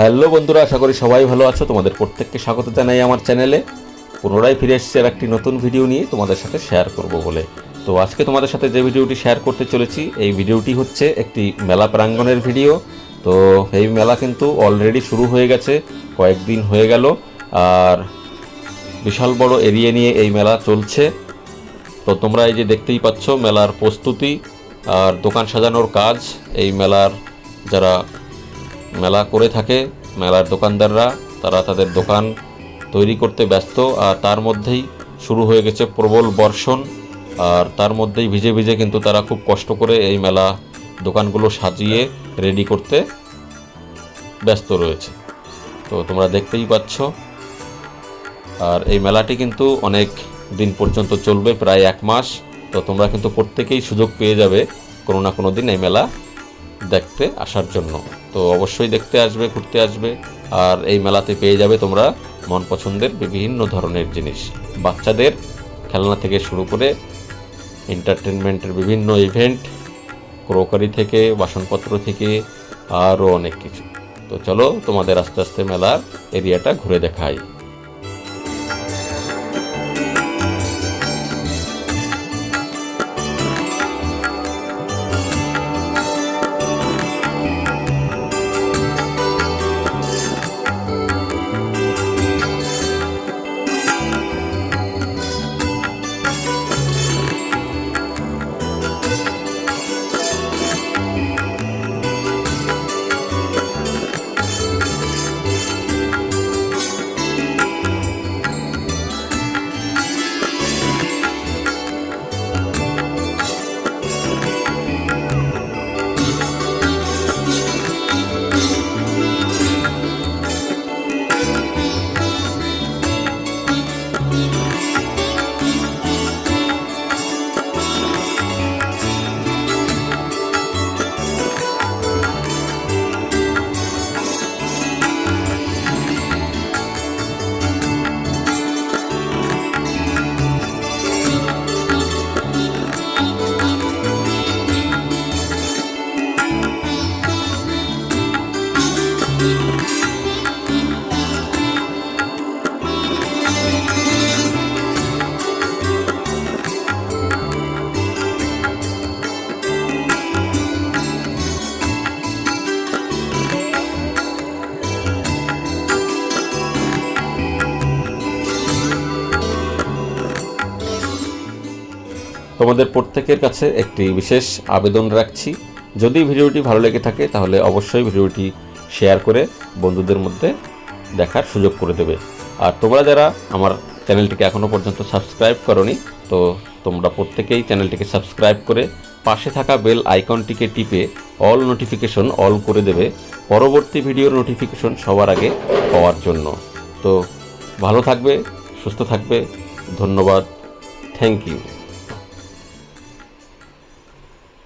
Hello বন্ধুরা, আশা করি সবাই ভালো আছো। তোমাদের প্রত্যেককে স্বাগত জানাই আমার চ্যানেলে। পুনরায় ফিরে এসেছি আর একটি নতুন ভিডিও নিয়ে তোমাদের সাথে শেয়ার করব বলে। তো আজকে তোমাদের সাথে যে ভিডিওটি শেয়ার করতে চলেছি, এই ভিডিওটি হচ্ছে একটি মেলা প্রাঙ্গণের ভিডিও। তো এই মেলা কিন্তু অলরেডি শুরু হয়ে গেছে, কয়েকদিন হয়ে গেল, আর বিশাল বড় এরিয়া নিয়ে এই মেলা চলছে। তো তোমরা এই যে দেখতেই পাচ্ছ, মেলার প্রস্তুতি আর দোকান সাজানোর কাজ, এই মেলার যারা মেলা করে থাকে মেলার দোকানদাররা। তারা তাদের দোকান তৈরি করতে ব্যস্ত, আর তার মধ্যেই শুরু হয়ে গেছে প্রবল বর্ষণ। আর তার মধ্যেই ভিজে ভিজে কিন্তু তারা খুব কষ্ট করে এই মেলা দোকানগুলো সাজিয়ে রেডি করতে ব্যস্ত রয়েছে। তো তোমরা দেখতেই পাচ্ছ। আর এই মেলাটি কিন্তু অনেক দিন পর্যন্ত চলবে, প্রায় এক মাস। তো তোমরা কিন্তু প্রত্যেকেই সুযোগ পেয়ে যাবে কোনো না কোনো দিন এই মেলা দেখতে আসার জন্য। তো অবশ্যই দেখতে আসবে, ঘুরতে আসবে। আর এই মেলাতে পেয়ে যাবে তোমরা মন পছন্দের বিভিন্ন ধরনের জিনিস। বাচ্চাদের খেলনা থেকে শুরু করে এন্টারটেনমেন্টের বিভিন্ন ইভেন্ট ক্রোকারি থেকে, বাসনপত্র থেকে, আরও অনেক কিছু। তো চলো তোমাদের আস্তে আস্তে মেলার এরিয়াটা ঘুরে দেখাই। তোমাদের প্রত্যেকের কাছে একটি বিশেষ আবেদন রাখছি। যদি ভিডিওটি ভালো লেগে থাকে, তাহলে অবশ্যই ভিডিওটি শেয়ার করে বন্ধুদের মধ্যে দেখার সুযোগ করে দেবে। আর তোমরা যারা আমার চ্যানেলটিকে এখনও পর্যন্ত সাবস্ক্রাইব করনি, তো তোমরা প্রত্যেকেই চ্যানেলটিকে সাবস্ক্রাইব করে পাশে থাকা বেল আইকনটিকে টিপে অল নোটিফিকেশন অল করে দেবে পরবর্তী ভিডিওর নোটিফিকেশন সবার আগে পাওয়ার জন্য। তো ভালো থাকবে, সুস্থ থাকবে, ধন্যবাদ, থ্যাংক ইউ।